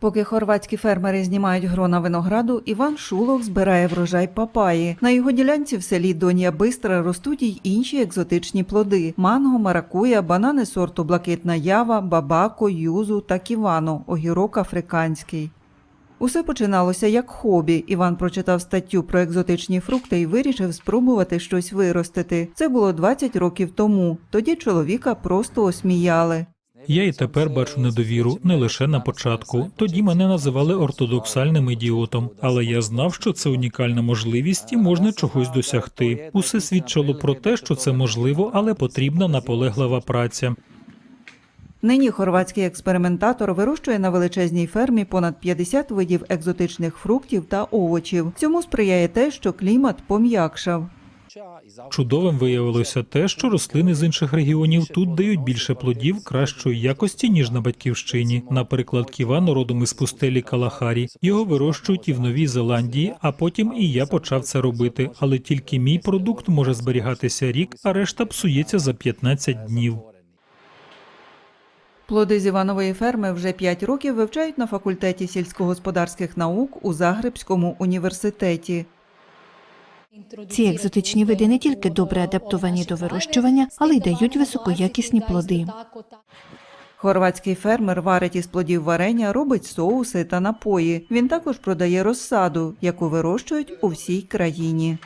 Поки хорватські фермери знімають грона винограду, Іван Шулов збирає врожай папаї. На його ділянці в селі Донія Бистра ростуть й інші екзотичні плоди: манго, маракуя, банани сорту блакитна ява, бабако, юзу та ківано, огірок африканський. Усе починалося як хобі. Іван прочитав статтю про екзотичні фрукти і вирішив спробувати щось виростити. Це було 20 років тому. Тоді чоловіка просто осміяли. Я і тепер бачу недовіру не лише на початку. Тоді мене називали ортодоксальним ідіотом, але я знав, що це унікальна можливість і можна чогось досягти. Усе свідчило про те, що це можливо, але потрібна наполеглива праця. Нині хорватський експериментатор вирощує на величезній фермі понад 50 видів екзотичних фруктів та овочів. Цьому сприяє те, що клімат пом'якшав. Чудовим виявилося те, що рослини з інших регіонів тут дають більше плодів кращої якості ніж на батьківщині. Наприклад, ківано родом із пустелі Калахарі. Його вирощують і в Новій Зеландії, а потім і я почав це робити. Але тільки мій продукт може зберігатися рік, а решта псується за 15 днів. Плоди з Іванової ферми вже 5 років вивчають на факультеті сільськогосподарських наук у Загребському університеті. Ці екзотичні види не тільки добре адаптовані до вирощування, але й дають високоякісні плоди. Хорватський фермер варить із плодів варення, робить соуси та напої. Він також продає розсаду, яку вирощують у всій країні.